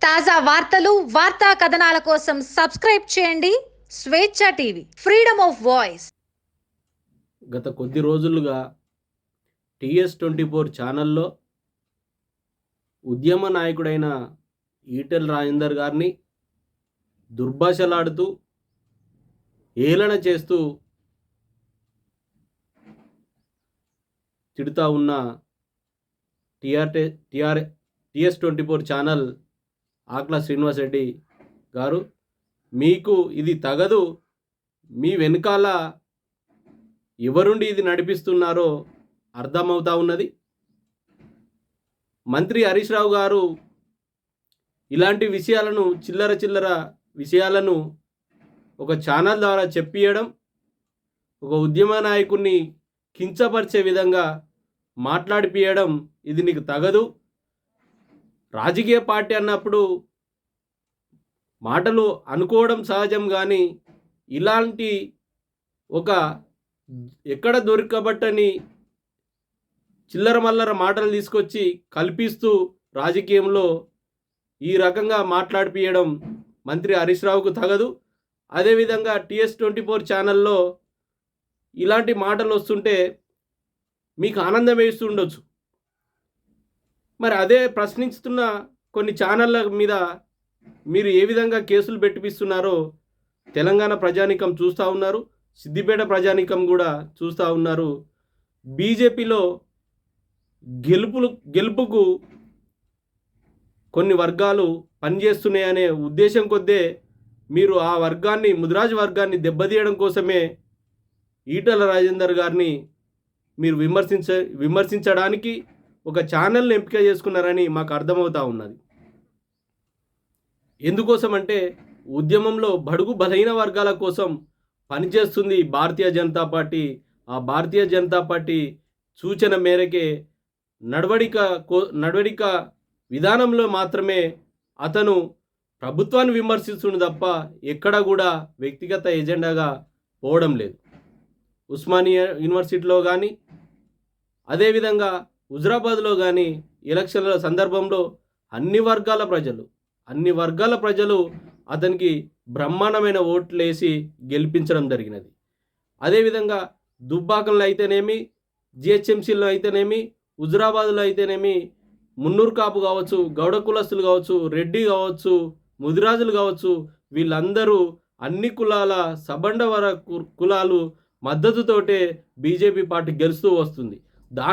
తాజా వార్తలు వార్తా కథనాల కోసం సబ్స్క్రైబ్ చేయండి. స్వేచ్ఛ టీవీ ఫ్రీడమ్ ఆఫ్ వాయిస్. గత కొద్ది రోజులుగా టిఎస్ ట్వంటీ ఫోర్ ఛానల్లో ఉద్యమ నాయకుడైన ఈటెల్ రాజేందర్ గారిని దుర్భాషలాడుతూ ఏలన చేస్తూ తిడుతూ ఉన్న టిఆర్టే TR TS twenty four channel ఆక్ల Srinivas Reddy గారు మీకు ఇది తగదు. మీ వెనకాల ఎవరుండి ఇది నడిపిస్తున్నారో అర్థమవుతా ఉన్నది. మంత్రి హరీష్ రావు గారు ఇలాంటి విషయాలను చిల్లర చిల్లర విషయాలను ఒక ఛానల్ ద్వారా చెప్పియడం ఒక ఉద్యమ నాయకుడిని కించపరిచే విధంగా మాట్లాడిపియడం ఇది నీకు తగదు. రాజకీయ పార్టీ అన్నప్పుడు మాటలు అనుకోవడం సహజం కానీ ఇలాంటి ఒక ఎక్కడ దొరకబట్టని చిల్లర మల్లర మాటలు తీసుకొచ్చి కల్పిస్తూ రాజకీయంలో ఈ రకంగా మాట్లాడిపియడం మంత్రి హరీష్ రావుకు తగదు. అదేవిధంగా టిఎస్ ట్వంటీ ఫోర్ ఛానల్లో ఇలాంటి మాటలు వస్తుంటే మీకు ఆనందం వేస్తుండొచ్చు మరి అదే ప్రశ్నిస్తున్న కొన్ని ఛానళ్ళ మీద మీరు ఏ విధంగా కేసులు పెట్టిపిస్తున్నారో తెలంగాణ ప్రజానికం చూస్తూ ఉన్నారు సిద్దిపేట ప్రజానికం కూడా చూస్తూ ఉన్నారు. బీజేపీలో గెలుపులు గెలుపుకు కొన్ని వర్గాలు పనిచేస్తున్నాయనే ఉద్దేశం కొద్దే మీరు ఆ వర్గాన్ని ముద్రాజు వర్గాన్ని దెబ్బతీయడం కోసమే ఈటల రాజేందర్ గారిని మీరు విమర్శించ విమర్శించడానికి ఒక ఛానల్ని ఎంపిక చేసుకున్నారని మాకు అర్థమవుతా ఉన్నది. ఎందుకోసం అంటే ఉద్యమంలో బడుగు బలహీన వర్గాల కోసం పనిచేస్తుంది భారతీయ జనతా పార్టీ. ఆ భారతీయ జనతా పార్టీ సూచన మేరకే నడవడిక కో నడవడిక విధానంలో మాత్రమే అతను ప్రభుత్వాన్ని విమర్శిస్తుంది తప్ప ఎక్కడ కూడా వ్యక్తిగత ఎజెండాగా పోవడం లేదు. ఉస్మానియా యూనివర్సిటీలో కానీ అదేవిధంగా హుజరాబాద్లో కానీ ఎలక్షన్ల సందర్భంలో అన్ని వర్గాల ప్రజలు అన్ని వర్గాల ప్రజలు అతనికి బ్రహ్మాండమైన ఓట్లు వేసి గెలిపించడం జరిగినది. అదేవిధంగా దుబ్బాకంలో అయితేనేమి జిహెచ్ఎంసీలో అయితేనేమి హుజరాబాద్లో అయితేనేమి మున్నూరు కాపు కావచ్చు గౌడ కులస్తులు కావచ్చు రెడ్డి కావచ్చు ముదిరాజులు కావచ్చు వీళ్ళందరూ అన్ని కులాల సబండ వర కు- కులాలు మద్దతుతోటే బీజేపీ పార్టీ గెలుస్తూ వస్తుంది. దాని